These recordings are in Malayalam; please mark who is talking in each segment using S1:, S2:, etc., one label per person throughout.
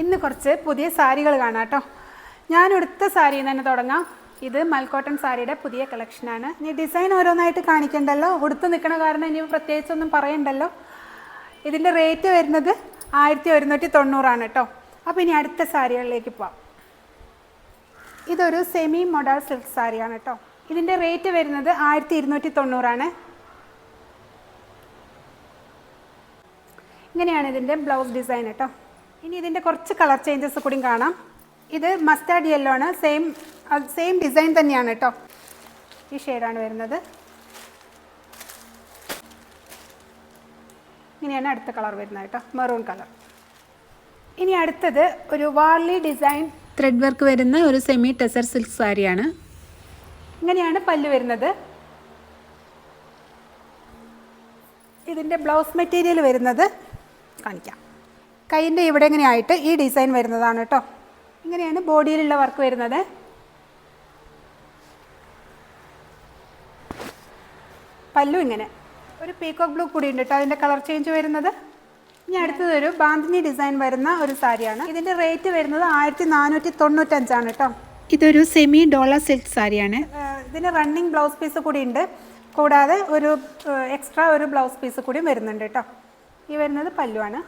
S1: ഇന്ന് കുറച്ച് പുതിയ സാരികൾ കാണാം കേട്ടോ. ഞാൻ എടുത്ത സാരി തന്നെ തുടങ്ങാം. ഇത് മൽക്കോട്ടൺ സാരിയുടെ പുതിയ കളക്ഷനാണ് ഇനി ഡിസൈൻ ഓരോന്നായിട്ട് കാണിക്കണ്ടല്ലോ. ഉടുത്ത് നിൽക്കണ കാരണം ഇനി പ്രത്യേകിച്ചൊന്നും പറയണ്ടല്ലോ. ഇതിന്റെ റേറ്റ് വരുന്നത് ആയിരത്തി ഒരുന്നൂറ്റി തൊണ്ണൂറാണ് കേട്ടോ. അപ്പോൾ ഇനി അടുത്ത സാരികളിലേക്ക് പോവാം. ഇതൊരു സെമി മൊഡാൾ സിൽക്ക് സാരിയാണ് കേട്ടോ. ഇതിന്റെ റേറ്റ് വരുന്നത് ആയിരത്തി ഇരുന്നൂറ്റി തൊണ്ണൂറാണ് ഇങ്ങനെയാണ് ഇതിന്റെ ബ്ലൗസ് ഡിസൈൻ കേട്ടോ. ഇനി ഇതിന്റെ കുറച്ച് കളർ ചേഞ്ചസ് കൂടി കാണാം. ഇത് മസ്റ്റാർഡ് യെല്ലോ ആണ്. സെയിം സെയിം ഡിസൈൻ തന്നെയാണ് കേട്ടോ ഈ ഷെയ്ഡാണ് വരുന്നത്. ഇങ്ങനെയാണ് അടുത്ത കളർ വരുന്നത് കേട്ടോ മെറൂൺ കളർ. ഇനി അടുത്തത് ഒരു വാർലി ഡിസൈൻ ത്രെഡ് വർക്ക് വരുന്ന ഒരു സെമി ടെസർ സിൽക്ക് സാരിയാണ് ഇങ്ങനെയാണ് പല്ല് വരുന്നത്. ഇതിന്റെ ബ്ലൗസ് മെറ്റീരിയൽ വരുന്നത്. കാണിക്കാം. കൈയിന്റെ ഇവിടെ ഇങ്ങനെ ആയിട്ട് ഈ ഡിസൈൻ വരുന്നതാണ് കേട്ടോ. ഇങ്ങനെയാണ് ബോഡിയിലുള്ള വർക്ക് വരുന്നത്. പല്ലു ഇങ്ങനെ. ഒരു പീക്കോക്ക് ബ്ലൂ കൂടി ഉണ്ട് കേട്ടോ. അതിന്റെ കളർ ചേഞ്ച് വരുന്നത്. ഇനി അടുത്തത് ഒരു ബാന്തിനി ഡിസൈൻ വരുന്ന ഒരു സാരിയാണ്. ഇതിന്റെ റേറ്റ് വരുന്നത് ആയിരത്തി നാനൂറ്റി തൊണ്ണൂറ്റഞ്ചാണ് കേട്ടോ. ഇതൊരു സെമി ഡോളർ സിൽക്ക് സാരിയാണ്. ഇതിന് റണ്ണിങ് ബ്ലൗസ് പീസ് കൂടി ഉണ്ട്. കൂടാതെ ഒരു എക്സ്ട്രാ ഒരു ബ്ലൗസ് പീസ് കൂടി വരുന്നുണ്ട് കേട്ടോ. ഈ വരുന്നത് പല്ലുവാണ്.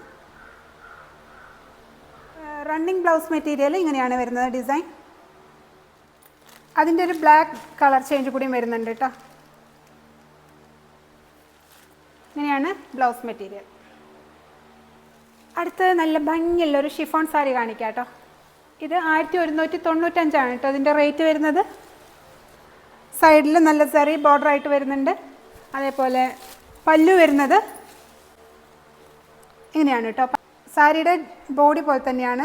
S1: റണ്ണിങ് ബ്ലൗസ് മെറ്റീരിയൽ ഇങ്ങനെയാണ് വരുന്നത് ഡിസൈൻ അതിന്റെ ഒരു ബ്ലാക്ക് കളർ ചേഞ്ച് കൂടിയും വരുന്നുണ്ട് കേട്ടോ ഇങ്ങനെയാണ് ബ്ലൗസ് മെറ്റീരിയൽ അടുത്തത് നല്ല ഭംഗിയുള്ള ഒരു ഷിഫോൺ സാരി കാണിക്കാം കേട്ടോ ഇത് ആയിരത്തി ഒരുന്നൂറ്റി തൊണ്ണൂറ്റഞ്ചാണ് കേട്ടോ ഇതിന്റെ റേറ്റ് വരുന്നത്. സൈഡിൽ നല്ല സാരി ബോർഡർ ആയിട്ട് വരുന്നുണ്ട്. അതേപോലെ പല്ലു വരുന്നത്. ഇങ്ങനെയാണ് കേട്ടോ സാരിയുടെ ബോഡി പോലെ തന്നെയാണ്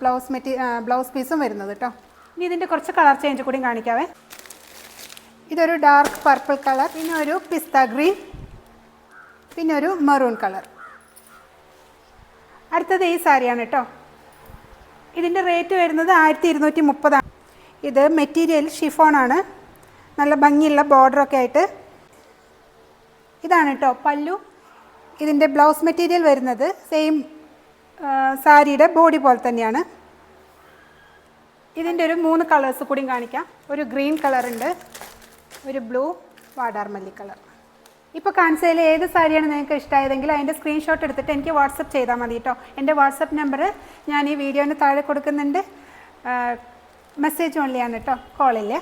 S1: ബ്ലൗസ് മെറ്റീ ബ്ലൗസ് പീസും വരുന്നത് കേട്ടോ ഇനി ഇതിന്റെ കുറച്ച് കളർ ചേഞ്ച് കൂടി കാണിക്കാവേ. ഇതൊരു ഡാർക്ക് പർപ്പിൾ കളർ പിന്നെ ഒരു പിസ്ത ഗ്രീൻ പിന്നെ ഒരു മെറൂൺ കളർ. അടുത്തത് ഈ സാരിയാണ് കേട്ടോ ഇതിന്റെ റേറ്റ് വരുന്നത് ആയിരത്തി ഇരുന്നൂറ്റി മുപ്പതാണ് ഇത് മെറ്റീരിയൽ ഷിഫോണാണ് നല്ല ഭംഗിയുള്ള ബോർഡറൊക്കെ ആയിട്ട്. ഇതാണ് കേട്ടോ പല്ലു. ഇതിന്റെ ബ്ലൗസ് മെറ്റീരിയൽ വരുന്നത് സെയിം സാരിയുടെ ബോഡി പോലെ തന്നെയാണ്. ഇതിന്റെ ഒരു മൂന്ന് കളേഴ്സ് കൂടി കാണിക്കാം. ഒരു ഗ്രീൻ കളറുണ്ട് ഒരു ബ്ലൂ വാടാർമല്ലി കളർ. ഇപ്പോൾ കാണിച്ചതിൽ ഏത് സാരിയാണ് നിങ്ങൾക്ക് ഇഷ്ടമായതെങ്കിൽ അതിന്റെ സ്ക്രീൻഷോട്ട് എടുത്തിട്ട് എനിക്ക് വാട്സപ്പ് ചെയ്താൽ മതി കേട്ടോ. എന്റെ വാട്സപ്പ് നമ്പർ ഞാൻ ഈ വീഡിയോന് താഴെ കൊടുക്കുന്നുണ്ട്. മെസ്സേജ് ഓൺലി ഓൺലിയാണ് കേട്ടോ കോളില്ല